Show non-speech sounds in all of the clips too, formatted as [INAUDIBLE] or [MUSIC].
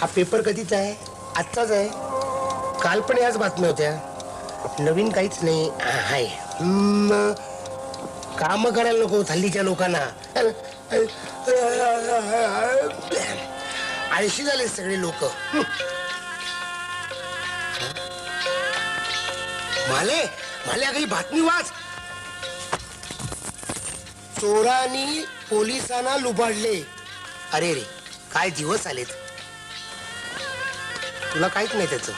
हा पेपर कधीचा आहे? आजचाच आहे. काल पण याच बातम्या होत्या. नवीन काहीच नाही. आहे हम्म, काम करायला नको हल्लीच्या लोकांना. आळशी झाले सगळे लोक. माले माले काही बातमी वाच. चोरांनी पोलिसांना लुबाडले. अरे रे काय दिवस आलेत. तुला काहीच नाही त्याच.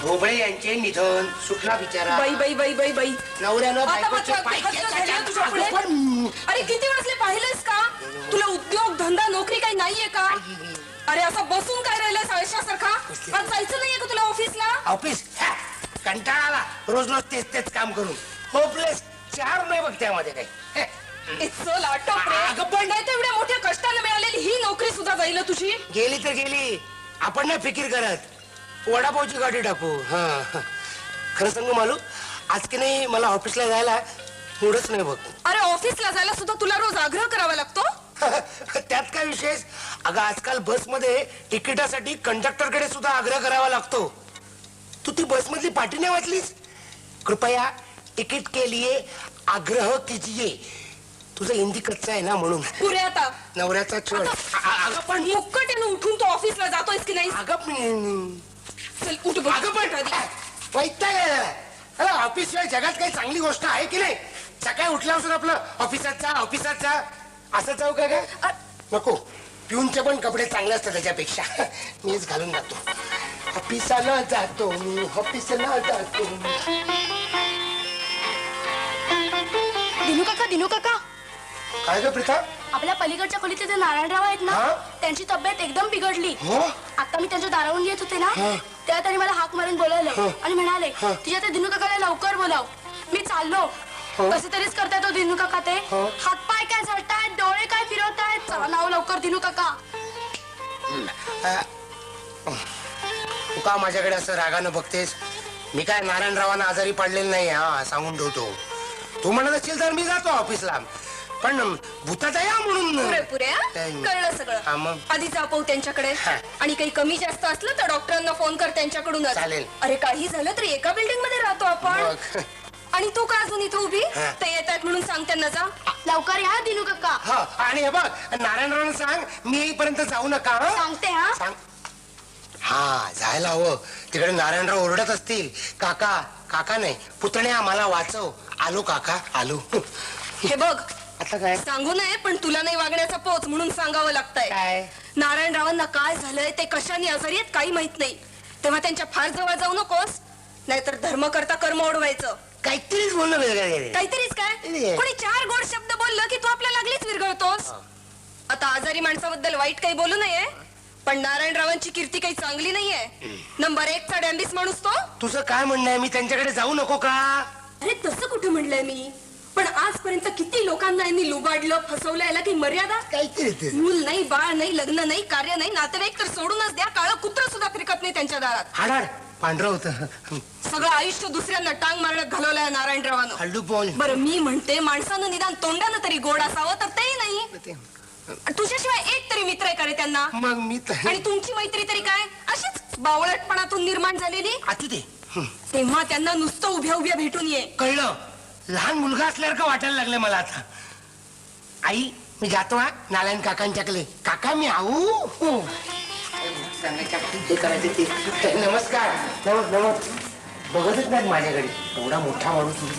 भोबळे यांचे निधन सुटला बिचारा. बाई बाई बाई बाई बाई. नवऱ्यानं आता बायकोचे मात्र पाय हद्द झाली खेचायच्या तुझ्या पुढे. अगं पण, अरे किती वेळेस पाहिलंयस का? तुला उद्योग धंदा नोकरी काही नाहीये का? अरे असं बसून काय राहिलंय सारखा आज जायचं नाहीये का तुला ऑफिसला? ऑफिस? हा, कंटाळा आला रोज रोज तेच तेच काम करून. होपलेस चार नाही बघ त्यामध्ये काही. हे, ए, चल आटप रे अगं पण- नाही तर एवढ्या मोठ्या कष्टाने मिळालेली ही नोकरी सुद्धा जाईल तुझी? गेली तर गेली. आपण नाही फिकीर करत. वडापावची गाडी टाकू. हा हा. खरं सांगू मालू आज की नाही मला ऑफिसला जायला मूडच नाही बघ. अरे ऑफिसला जायला सुद्धा तुला रोज आग्रह करावा लागतो? [LAUGHS] त्यात काय विशेष? अगं आजकाल बसमध्ये तिकिटासाठी कंडक्टरकडे सुद्धा आग्रह करावा लागतो. तू ती बसमधली पाटी नाही वाचलीस? कृपया तिकीट के लिए आग्रह कीजिए. तुझं हिंदी कच्चा आहे ना म्हणून. पुरे आता. नवऱ्याचा छळ अगं पण मुक्कटेनं उठून तू ऑफिसला जातोयस की नाही अगं पण चल उठ बघ. अगं पण वैताग आहे. अरे ऑफिस शिवाय जगात काही चांगली गोष्ट आहे की नाही? सकाळी उठल्यापासून आपलं ऑफिसात जा ऑफिसात जा. असं जाऊ का नको. पिऊनचे पण कपडे चांगले असतात त्याच्यापेक्षा. मीच घालून जातो. ऑफिसाला जातो मी ऑफिसला जातो दिनू काका दिनू काका. काय ग प्रीता? आपल्या पलीकडच्या खोलीतले ते नारायणराव आहेत ना हा? त्यांची तब्येत एकदम बिघडली. हो? आता मी त्यांच्या दारावरून येत होते ना हा. तेव्हा त्यांनी मला हाक मारून बोलवलं हा. आणि म्हणाले हा. तुझ्या त्या दिनू काकाला लवकर बोलाव. मी चाललो. कसे तरीच करताय तो दिनू काका ते. हा. हातपाय काय झळतायत डोळे काय फिरवतायत. चला नाव लवकर दिनू काका. तू का माझ्याकडे असं रागानं बघतेस? मी काय नारायणरावांना आजारी पडलेलं नाही हा सांगून ठेवतो. तू म्हणत असशील तर मी जातो ऑफिसला. पण भूताचा या म्हणून पुरे पुरे? काय? कळलं हा, सगळं मग? आधी जापव त्यांच्याकडे हा. आणि काही कमी जास्त असलं तर डॉक्टरांना फोन कर त्यांच्याकडूनच चालेल. अरे काही झालं तरी एका बिल्डिंगमध्ये राहतो आपण मग. आणि तू का अजून इथं उभी हा. ते येत आहेत म्हणून सांग त्यांना जा लवकर या दिनू काका हा आणि हे बघ नारायणरावांना सांग मी येईपर्यंत जाऊ नका हं? सांगते हा सांग हा जायला हवं तिकडे नारायणराव ओरडत असतील काका काका नाही पुतण्या मला वाचव आलो काका आलो हे बघ आता काय? सांगू नये पण तुला नाही वागण्याचा पोच म्हणून सांगावं लागतंय. काय? नारायणरावांना काय झालंय ते कशाने आजारी आहेत काही माहीत नाही. तेव्हा त्यांच्या फार जवळ जाऊ नकोस नाहीतर धर्म करता कर्म ओढवायचं. काहीतरीच बोलणं काहीतरीच काय. कोणी चार गोड शब्द बोललं की तू आपल्या लागलीच विरघळतोस? आता आजारी माणसाबद्दल वाईट काही बोलू नये पण नारायणरावांची कीर्ती काही चांगली नाहीये. नंबर एक चा डॅम्बिस माणूस तो. तुझं काय म्हणणं आहे? मी त्यांच्याकडे जाऊ नको का? अरे तसं कुठं म्हणलंय मी? पण आजपर्यंत किती लोकांना यांनी लुबाडलं फसवलं याला काही मर्यादा? काहीतरी ते. मूल नाही बाळ नाही लग्न नाही कार्य नाही नातेवाईक तर सोडूनच द्या काळं कुत्र सुद्धा फिरकत नाही त्यांच्या दारात. हाडाड पांढरं होतं. सगळं आयुष्य दुसऱ्यांना टांग मारण्यात घालवलंय नारायणरावानं हल्लू बरं मी म्हणते माणसानं निदान तोंडानं तरी गोड असावं तर तेही नाही. तुझ्याशिवाय एक तरी मित्र आहे का रे त्यांना? मग मी तर आणि तुमची मैत्री तरी काय? अशीच बावळटपणातून निर्माण झालेली? आता तेव्हा त्यांना नुसतं उभ्या उभ्या भेटून ये. कळलं. लहान मुलगा असल्यासारखं वाटायला लागलं मला आता. आई मी जातो हा. नारायण काकांच्याकडे. काका मी आऊ. हो. सांगायच्या ते करायचे ते. नमस्कार. नमस् नमस्. बघतच नाही माझ्याकडे. एवढा मोठा माणूस मी.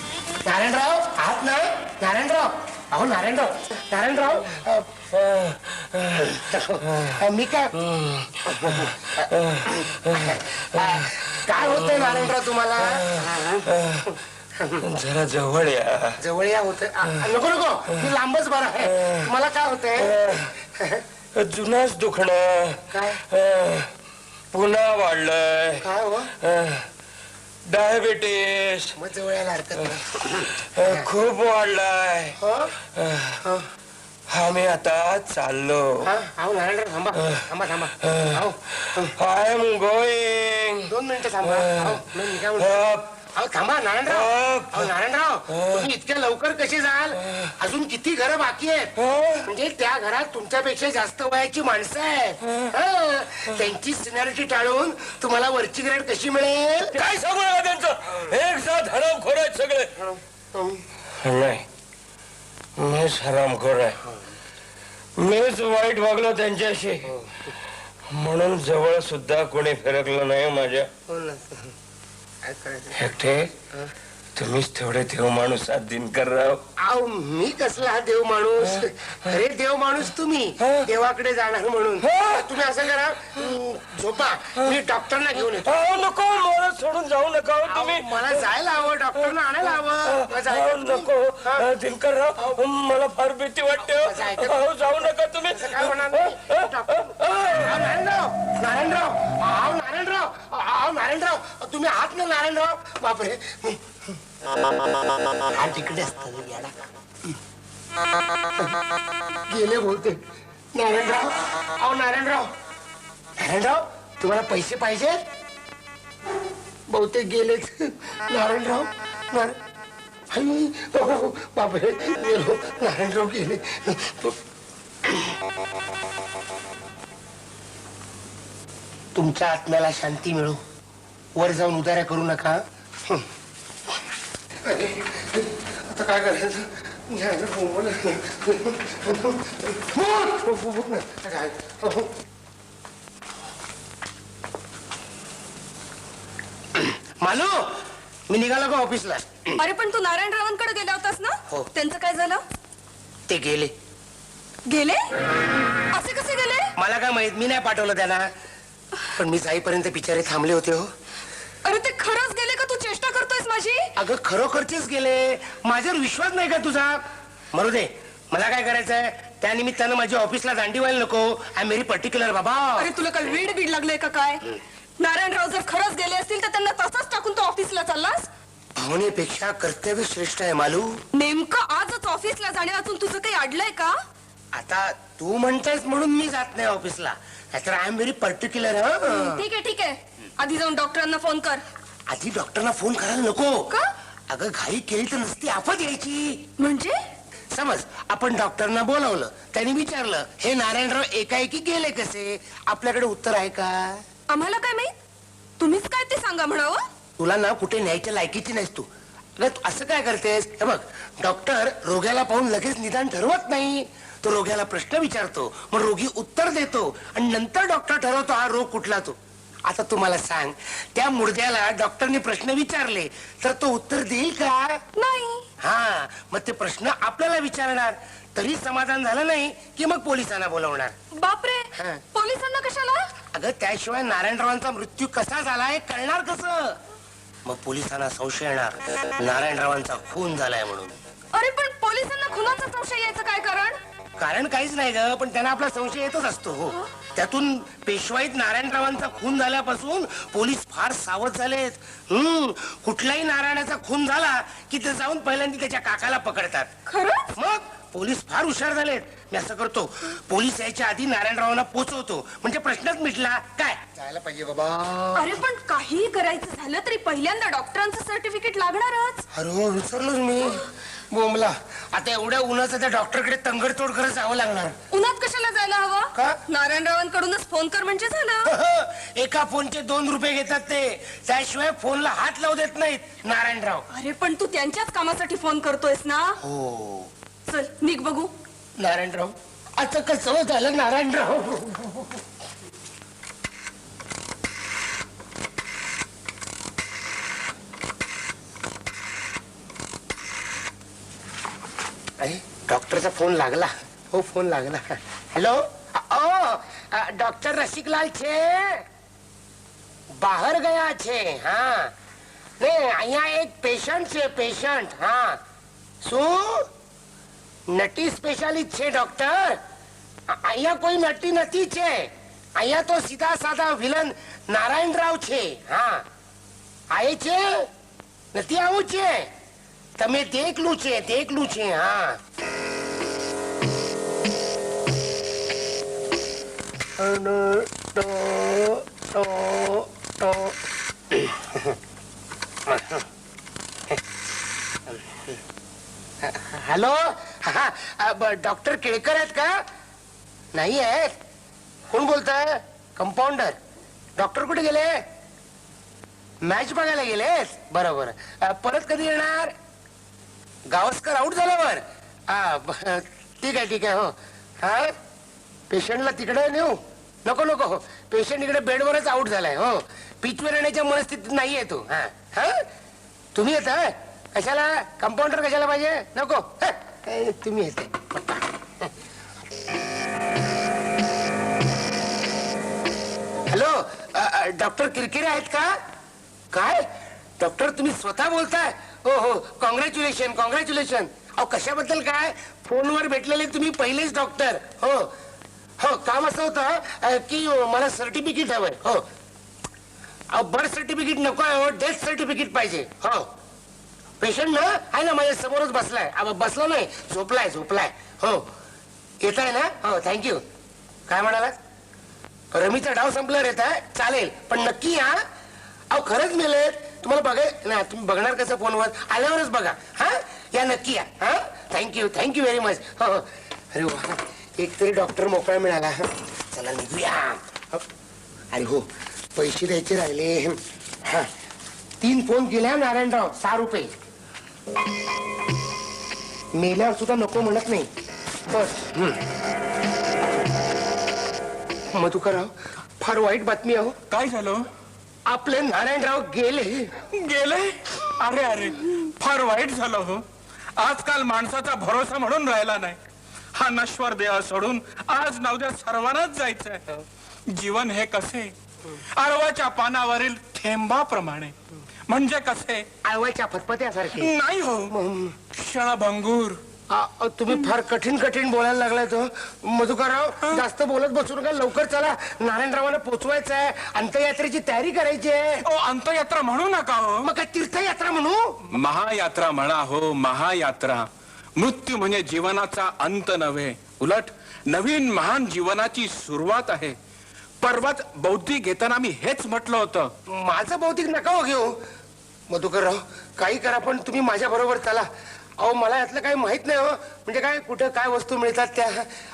नारायणराव आहात ना? नारायणराव. अहो नारायणराव. नारायणराव अ, अ, मी काय? काय होतंय नारायणराव तुम्हाला? जरा जवळ या. जवळ या होत. नको नको. मी लांबच बरं आहे. मला काय होतंय? जुनाच दुखणं. काय? पुन्हा वाढलंय. काय हो? डायबिटीस. मग जवळ यायला हरकत नाही. खूप वाढलाय. हो? आम्ही आता चाललो. हा नारायणराव थांबा. थांबा थांबा. आय एम गोईंग दोन मिनिटं थांबा. अहो, नाही, मी काय म्हणतो? अहो थांबा नारायणराव. अहो नारायणराव तुम्ही इतक्या लवकर कसे जाल? अजून किती घरं बाकी आहेत? म्हणजे त्या घरात तुमच्यापेक्षा जास्त वयाची माणसं आहेत. हं. त्यांची सिनियरिटी टाळून तुम्हाला वरची ग्रेड कशी मिळेल? काय सांगू नका त्यांचं? एक साथ हरामखोर आहेत सगळे. नाही. मीच हरामखोर आहे. मीच वाईट वागलो त्यांच्याशी. म्हणून जवळ सुद्धा कोणी फिरकलं नाही माझ्या. हो ना. काय करायचं? तुम्हीच तेवढे देव माणूस आहात अहो मी कसला देव माणूस? अरे देव माणूस तुम्ही. देवाकडे जाणार म्हणून. तुम्ही असं करा अं, झोपा. मी डॉक्टरना घेऊन येतो. अहो नको मला सोडून जाऊ नका हो तुम्ही. मला जायला हवं डॉक्टरना आणायला हवं. माझं अहो. नको हं. दिनकरराव मला फार भीती वाटते हो. माझं ऐकत अहो, जाऊ नका तुम्ही. काय होणार नाही. डॉक्टर- अहो, नारायणराव. नारायणराव नारायणराव. अहो नारायणराव तुम्ही आहात ना नारायणराव? बापरे. हा तिकडे असतात याला गेले बहुतेक. नारायणराव अहो नारायणराव. नारायणराव तुम्हाला पैसे पाहिजेत बहुतेक गेलेच. नारायणराव नारायण बापरे. गेलो. नारायणराव गेले. तुमच्या आत्म्याला शांती मिळू. वर जाऊन उदाऱ्या करू नका. अरे, आता काय करायचं? मालू मी निघालो का ऑफिसला? अरे पण तू नारायणरावांकडे गेला होतास ना? हो. त्यांचं काय झालं? ते गेले. गेले? असे कसे गेले? मला काय माहीत मी नाही पाठवलं त्यांना. पण मी जाईपर्यंत बिचारे थांबले होते हो. अरे ते खरंच गेले का तू? चेष्टा करतोयस माझी? अगं खरोखरचेच गेले. माझ्यावर विश्वास नाही का तुझा? मरू दे. मला काय करायचंय? त्या निमित्तानं माझ्या ऑफिसला दांडी व्हायला नको. आय मेरी पर्टिक्युलर बाबा. अरे तुला काय वेड बीड लागलंय का काय? नारायणराव जर खरंच गेले असतील तर त्यांना तसंच टाकून तू ऑफिसला चाललास? भावनेपेक्षा कर्तव्य श्रेष्ठ आहे मालू. नेमकं आजच ऑफिसला जाणे वाचून तुझं काही अडलंय का? आता तू म्हणतेस म्हणून मी जात नाही ऑफिसला. नाहीतर आय एम व्हेरी पर्टिक्युलर हा ठीक आहे ठीक आहे. आधी जाऊन डॉक्टरांना फोन कर. आधी डॉक्टरना फोन करायला नको. का? अगं घाई केली तर नसती आफत यायची. म्हणजे? समज आपण डॉक्टरना बोलावलं त्यांनी विचारलं हे नारायणराव एकाएकी गेले कसे? आपल्याकडे उत्तर आहे का? आम्हाला काय माहीत? तुम्हीच काय ते सांगा म्हणावं? तुला ना कुठे न्यायच्या लायकीची नाहीस तू. अगं तू असं काय करतेस? हे बघ डॉक्टर रोग्याला पाहून लगेच निदान ठरवत नाही. तो रोग्याला प्रश्न विचारतो मग रोगी उत्तर देतो आणि नंतर डॉक्टर ठरवतो हा रोग कुठला तो? आता तुम्हाला सांग त्या मुर्द्याला डॉक्टरने प्रश्न विचारले तर तो उत्तर देईल का? नाही. हा मग ते प्रश्न आपल्याला विचारणार. तरी समाधान झालं नाही की मग पोलिसांना बोलवणार? बापरे! हा. पोलिसांना कशाला? अगं त्याशिवाय नारायणरावांचा मृत्यू कसा झाला हे कळणार कसं? मग पोलिसांना संशय येणार. नारायणरावांचा खून झालाय म्हणून. अरे पण पोलिसांना खुनाचा संशय यायचं काय कारण? कारण काहीच नाही ग पण त्यांना आपला संशय येतच असतो. हो. त्यातून पेशवाईत नारायणरावांचा खून झाल्यापासून पोलीस फार सावध झालेत. हम्म कुठलाही नारायणाचा खून झाला की ते जाऊन पहिल्यांदा त्याच्या काकाला पकडतात. खरंच मग पोलीस फार हुशार झालेत. मी असं करतो पोलीस यायच्या आधी नारायणरावांना पोचवतो. म्हणजे प्रश्नच मिटला. काय? जायला पाहिजे बाबा. अरे पण काही करायचं झालं तरी पहिल्यांदा डॉक्टरांचं सर्टिफिकेट लागणारच. अरे विसरलोच मी. बोंबला. आता एवढ्या उन्हाचं त्या डॉक्टरकडे तंगडतोड करत जावं लागणार. उन्हात कशाला जायला का? हवं नारायणरावांकडूनच फोन कर म्हणजे झालं. [LAUGHS] एका फोनचे दोन रुपये घेतात ते. त्याशिवाय फोनला हात लावू देत नाहीत नारायणराव अरे पण तू त्यांच्याच कामासाठी फोन करतोयस ना? हो. चल निघ बघू. नारायणराव आता कसं झालं नारायणराव अरे डॉक्टरचा फोन लागला हो फोन लागला हेलो ओ डॉक्टर रसिकलाल छे બહાર ગયા છે હા ને અહીંયા એક પેશન્ટ છે પેશન્ટ હા શું નટી સ્પેશિયાલિસ્ટ છે ડોક્ટર અ- અહીંયા કોઈ નટી નથી છે અહીંયા તો સીધા સાધા વિલન નારાયણ છે હા આએ છે નથી આવું છે તમે દેખલું છે દેખલું છે હા અને તો તો તો हॅलो हा, अ, ब- डॉक्टर केळकर आहेत का नाही आहेत कोण बोलताय कंपाऊंडर डॉक्टर कुठे गेले मॅच बघायला गेलेस बरोबर अ, परत कधी येणार गावस्कर आऊट झाल्यावर. हा ब- ठीक आहे ठीक आहे हो. हा? पेशंटला तिकडे नेऊ? नको नको हो. पेशंट इकडे बेडवरच आऊट झालाय हो. पिचवर येण्याच्या मनस्थितीत नाहीये तो. हा हा? तुम्ही येता कशाला? कंपाऊंडर कशाला पाहिजे? नको. ए, तुम्ही येते. हॅलो अ, अ, डॉक्टर किरकिरे आहेत का? काय? डॉक्टर तुम्ही स्वतः बोलताय? हो हो. कॉंग्रॅच्युलेशन कॉंग्रॅच्युलेशन अहो कशाबद्दल काय? फोनवर भेटलेले तुम्ही पहिलेच डॉक्टर. हो. हो काम असं होतं की मला सर्टिफिकेट हवंय. हो. अहो बर्थ सर्टिफिकेट नको आहे हो डेथ सर्टिफिकेट पाहिजे. हो. पेशंट ना आहे ना माझ्या समोरच बसलाय. अहो, बसला नाही झोपलाय झोपलाय. हो. येत आहे ना? हो थँक्यू काय म्हणालात? रमीचा डाव संपल्यावर येत आहे चालेल पण नक्की या. अहो खरंच मेलेत. तुम्हाला बघाय ना तुम्ही बघणार कसं फोनवर? आल्यावरच बघा. हा? या नक्की या. हा? थँक्यू थँक्यू व्हेरी मच हो हो. अरे वा. एक तरी डॉक्टर मोकळा मिळाला हा. चला निघूया. हो. अरे हो पैसे द्यायचे राहिले. हा. तीन फोन केले हा नारायणराव. सहा रुपये. मेल्यावर सुद्धा नको म्हणत नाही. बस. मधुकरराव फार वाईट बातमी आहे हो. काय झालं? आपले नारायणराव गेले. गेले? अरे अरे फार वाईट झालं हो. आजकाल माणसाचा भरोसा म्हणून राहिला नाही. हा नश्वर देह सोडून आज नवद्या सर्वांनाच जायचंय. जीवन हे कसे? आरवाच्या पानावरील थेंबाप्रमाणे. म्हणजे कसे? आळवाच्या फतफत्यासारखे. नाही हो. क्षणभंगूर. आ, आ, तुम्ही फार कठीण कठीण बोलायला लागलाय तो. मधुकरराव जास्त बोलत बसू नका लवकर चला. नारायणरावांना पोचवायचं आहे अंत्ययात्रेची तयारी करायची आहे. ओ अंतयात्रा म्हणू नका हो. मग काय तीर्थयात्रा म्हणू? महायात्रा म्हणा हो महायात्रा. मृत्यू म्हणजे जीवनाचा अंत नव्हे. उलट नवीन महान जीवनाची सुरुवात आहे. पर्वत बौद्धिक घेताना मी हेच म्हटलं होतं. माझं भौतिक नका हो घेऊ. मधुकरराव काही करा पण तुम्ही माझ्या बरोबर चला. अहो मला यातलं काही माहीत नाही हो. म्हणजे काय कुठं काय वस्तू मिळतात त्या?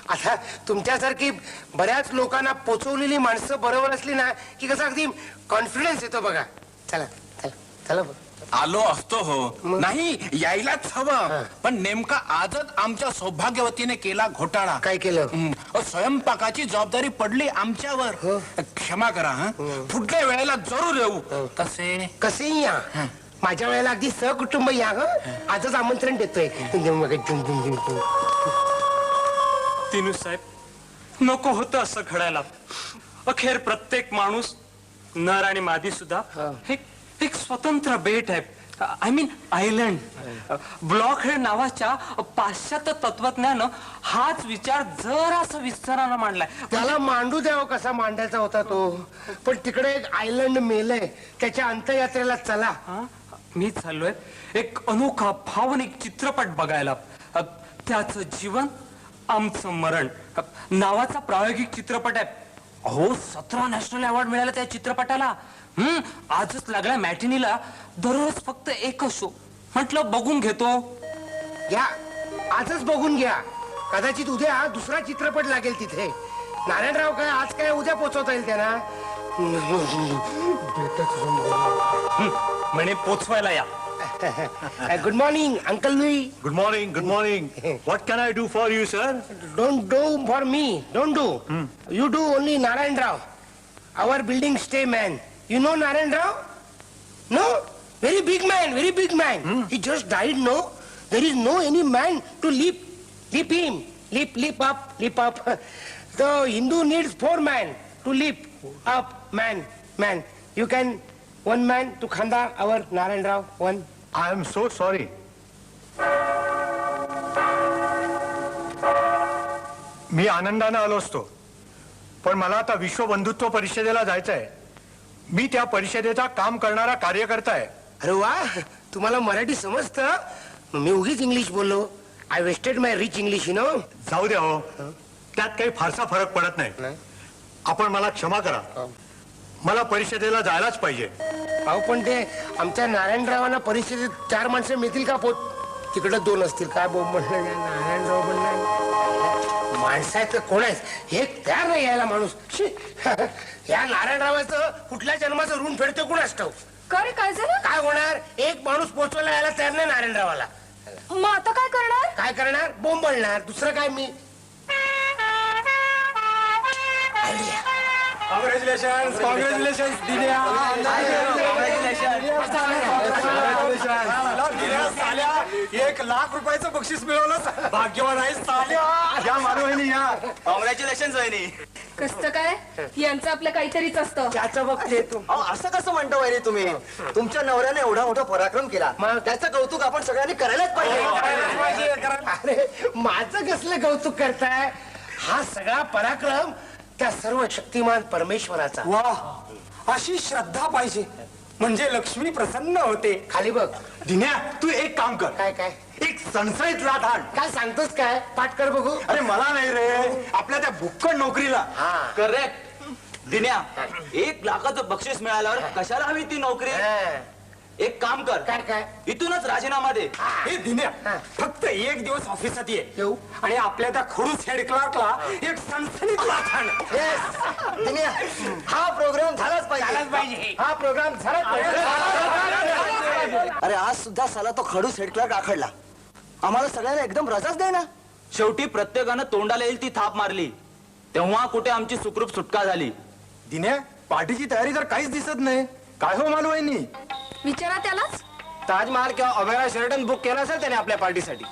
आता तुमच्यासारखी बऱ्याच लोकांना पोचवलेली माणसं बरोबर असली ना की कसं अगदी कॉन्फिडन्स येतो बघा. चला चला चला बघ. आलो असतो हो. नाही यायलाच हवं. पण नेमका आजच आमच्या सौभाग्यवतीने केला घोटाळा. काय केलं? हं, स्वयंपाकाची जबाबदारी पडली आमच्यावर. क्षमा करा हं. पुढल्या वेळेला जरूर येऊ. कसे कसेही या माझ्या वेळेला अगदी सहकुटुंब या ग. आजच आमंत्रण देतोय. तिनू साहेब नको होतं असं घडायला. अखेर प्रत्येक माणूस नर आणि मादी सुद्धा एक एक स्वतंत्र बेट आहे. I mean island block head नावाच्या पाश्चात्य तत्वज्ञानं हाच विचार जरासा विस्तारानं मांडलाय. त्याला मांडू द्यावं कसा मांडायचा होता तो? पण तिकडे एक आयलंड मेलय. त्याच्या अंत्ययात्रेला चला. हा? मी चाललोय. एक अनोखा भावनिक चित्रपट बघायला. त्याचं जीवन आमचं मरण. नावाचा प्रायोगिक चित्रपट आहे. अहो सतरा नॅशनल अवॉर्ड मिळाला त्या चित्रपटाला. हम्म आजच लागला मॅटिनीला. दररोज फक्त एकच शो. म्हटलं बघून घेतो. घ्या आजच बघून घ्या. कदाचित उद्या दुसरा चित्रपट लागेल तिथे. नारायणराव काय आज काय उद्या पोचवता येईल त्यांना? म्हणे पोचवायला या good morning uncle Louis Good morning, good morning. [LAUGHS] What can I do for you, sir? Don't do for me don't do you do only Narayanrao our building stay man you know Narayanrao no very big man very big man he just died no there is no any man to lip lip him lip lip up lip up the Hindu needs four man to lip up man man you can one man to खांदा our Narayanrao one I am so sorry. मी आनंदानं आलो असतो. पण मला आता विश्व बंधुत्व परिषदेला जायचं आहे. मी त्या परिषदेचा काम करणारा कार्यकर्ता आहे. अरे वा तुम्हाला मराठी समजतं? मी उगीच इंग्लिश बोललो. I wasted my rich English you know जाऊ द्या हो. त्यात काही फारसा फरक पडत नाही. नाही. आपण मला क्षमा करा. मला परिषदेला जायलाच पाहिजे. अहो पण ते आमच्या नारायणरावांना परिस्थितीत चार माणसं मिळतील का पोत? तिकडे दोन असतील. काय बोंब म्हणलं नाही, नारायणराव नाही. माणसाचं कोण आहे हे तयार नाही यायला माणूस. शी. या नारायणरावाचं कुठल्या जन्माचं ऋण फेडतो कोण असतो? काय झालं? काय होणार? एक माणूस पोचवायला यायला तयार नाही नारायणरावाला. मग आता काय करणार? काय करणार? बोंबळणार दुसरं काय मी? कॉंग्रॅच्युलेशन कॉंग्रॅच्युलेशन एक लाख रुपयाचं बक्षीस मिळवलं. भाग्यवान आहे साल्या. या मानवहिनी या. कॉंग्रॅच्युलेशन वहिनी. कसं काय? यांचं आपलं काहीतरीच असतं. त्याचं बघते तू अहो, असं कसं म्हणतो वहिनी तुम्ही? तुमच्या नवऱ्याने एवढा मोठा पराक्रम केला. मग? त्याचं कौतुक आपण सगळ्यांनी करायलाच पाहिजे. अरे माझं कसलं कौतुक करताय? हा सगळा पराक्रम त्या सर्व शक्तिमान परमेश्वराचा. वा अशी श्रद्धा पाहिजे. म्हणजे लक्ष्मी प्रसन्न होते. खाली बघ. दिन्या तू एक काम कर. काय काय? एक सणसळीत लाट आण. काय सांगतोस काय? पाठ कर बघू. अरे मला नाही रे. आपल्या त्या भुक्कड नोकरीला. हा. करेक्ट दिन्या एक लाखाचं बक्षीस मिळाल्यावर कशाला हवी ती नोकरी. एक काम कर. काय काय? इथूनच राजीनामा दे. हे. दिन्या हा. फक्त एक दिवस ऑफिसात ये. येऊ. आणि आपल्या त्या खडूस हेड क्लार्कला एक सणसणीत दिन्या हा प्रोग्राम झालाच झालाच पाहिजे. पाहिजे. हा प्रोग्राम झालाच पाहिजे अरे आज सुद्धा साला तो खडूस हेड क्लर्क आखडला. आम्हाला सगळ्यांना एकदम रजाच दे ना शेवटी प्रत्येकानं तोंडाला येईल ती थाप मारली. तेव्हा कुठे आमची सुखरूप सुटका झाली. दिन्या पार्टीची तयारी तर काहीच दिसत नाही. काय हो मालवाईनी विचारा त्यालाच. ताजमहाल किंवा अभया शेरटन बुक केला असेल त्याने आपल्या पार्टीसाठी.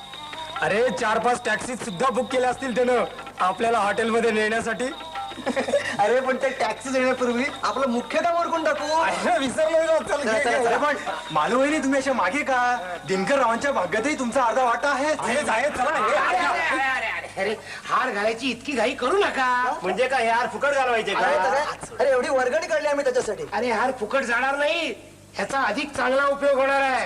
अरे चार पाच टॅक्सी सुद्धा बुक केल्या असतील त्यानं. आपल्याला हॉटेलमध्ये नेण्यासाठी. [LAUGHS] अरे पण ते टॅक्सी देण्यापूर्वी आपलं मुख्य काम ओळखून टाकू. विसरलो. पण मालवणी तुम्ही अशा मागे का? दिनकर रावांच्या भाग्यातही तुमचा अर्धा वाटा आहे. चला, हे, अरे, आहे. अरे, अरे, अरे, अरे हार घालायची इतकी घाई करू नका. म्हणजे काय यार फुकट घालवायचे अरे एवढी वर्गणी काढली आम्ही त्याच्यासाठी. अरे हार फुकट जाणार नाही. ह्याचा अधिक चांगला उपयोग होणार आहे.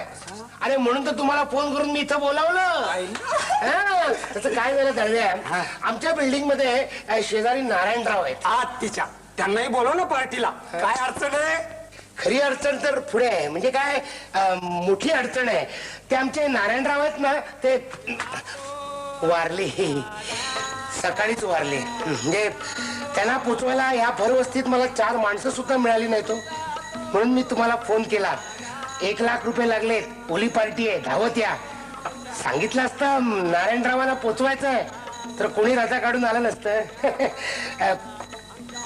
अरे म्हणून तर तुम्हाला फोन करून मी इथं बोलावलं. हा, त्याचं काय झालं दळव्या आमच्या बिल्डिंगमध्ये अ, शेजारी नारायणराव आहेत. आत तिच्या. त्यांनाही बोलव ना पार्टीला. काय अडचण आहे? खरी अडचण तर पुढे आहे. म्हणजे काय अ, मोठी अडचण आहे. ते आमचे नारायणराव आहेत ना ते वारले. सकाळीच वारले. म्हणजे त्यांना पोचवायला या भरवस्तीत मला चार माणसं सुद्धा मिळाली नाही तो म्हणून मी तुम्हाला फोन केला एक लाख रुपये लागलेत पोली पार्टी आहे धावत या सांगितलं असतं नारायणरावाला पोचवायचं आहे तर कोणी रजा काढून आलं नसतं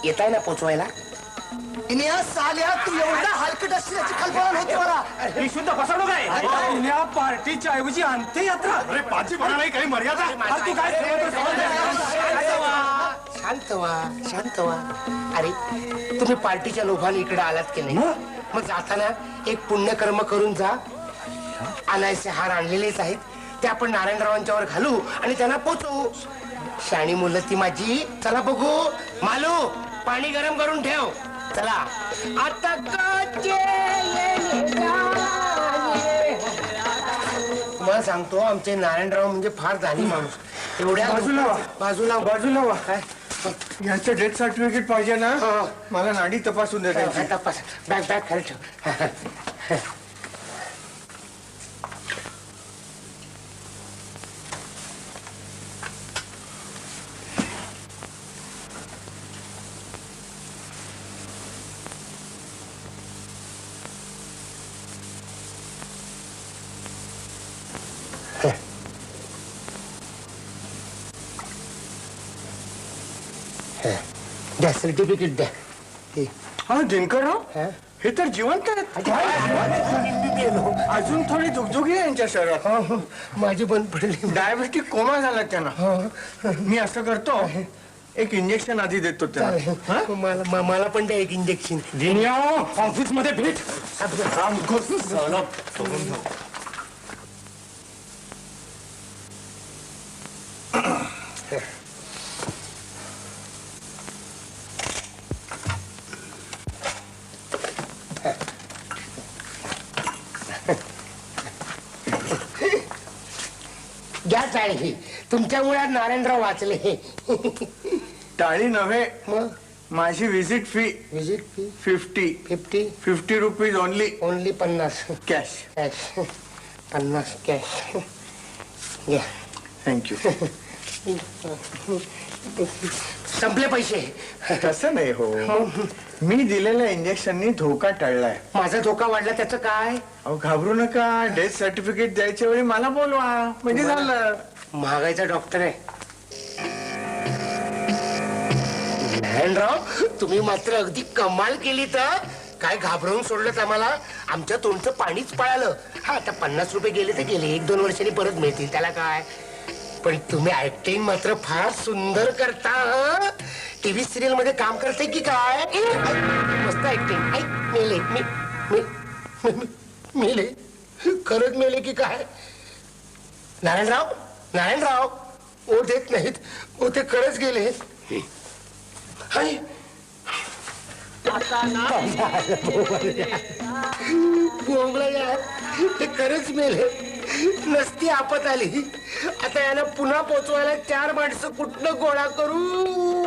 येत आहे ना पोचवायला साल्या तू एवढा हलकट असशील याची कल्पना नव्हती मला ही शुद्ध फसवणूक आहे या पार्टीच्या ऐवजी अंत्ययात्रा अरे पाची नाही काही मर्यादा अरे तू काय शांत व्हा शांत व्हा अरे तुम्ही पार्टीच्या लोभाने इकडे आलात की नाही? मग? जाताना एक पुण्यकर्म करून जा. आणायचे हार आणलेलेच आहेत. ते आपण नारायणरावांच्यावर घालू आणि त्यांना पोचवू. शाणी मुलं ती माझी. चला बघू. मालू पाणी गरम करून ठेव. चला. आता जाणे. तुम्हाला सांगतो आमचे नारायणराव म्हणजे फार दानी माणूस. एवढ्या बाजूला. बाजूला बाजूला. काय? यांचं डेथ सर्टिफिकेट पाहिजे ना. मला नाडी तपासून दे. तपास बॅग बॅग खाली ठेव द्या सर्टिफिकेट द्या. हे. हा दिनकरराव हा? हे. तर जिवंत आहेत. अजून थोडी जुगजुगी आहे यांच्या शरीरात. हो, हो. माझी बंद पडली. डायबिटीक कोमा झाला त्यांना. मी असं करतो. एक इंजेक्शन आधी देतो त्याला. हा? मला म- मला पण द्या एक इंजेक्शन दिन्या ऑफिसमध्ये भेट. तुमच्यामुळे आज नारायणराव वाचले. टाळी नव्हे. मग? माझी visit fee visit fee fifty fifty fifty rupees only only पन्नास. कॅश कॅश पन्नास कॅश घ्या. थँक्यू संपले पैसे. तसं नाही हो. मी दिलेल्या इंजेक्शननी धोका टळलाय. माझा धोका वाढला त्याचं काय? अहो घाबरू नका. डेथ सर्टिफिकेट द्यायच्या वेळी मला बोलवा. म्हणजे झालं. महागाईचा डॉक्टर आहे. नारायणराव तुम्ही मात्र अगदी कमाल केली तर. काय घाबरवून सोडलं आम्हाला? आमच्या तोंडचं पाणीच पळालं. हा आता पन्नास रुपये गेले तर गेले. एक दोन वर्षांनी परत मिळतील. त्याला काय? पण तुम्ही ऍक्टिंग मात्र फार सुंदर करता टीव्ही सिरियलमध्ये काम करते की काय? मस्त ऍक्टिंग ऐक मेले. मी मी- मी- मेले. खरंच मेले की काय? नारायणराव? नारायणराव ओ देत नाहीत. ओ ते कडेच गेले ते [LAUGHS] खरंच मेले नसती आपत आली आता याला पुन्हा पोचवायला चार माणसं कुठनं गोळा करू?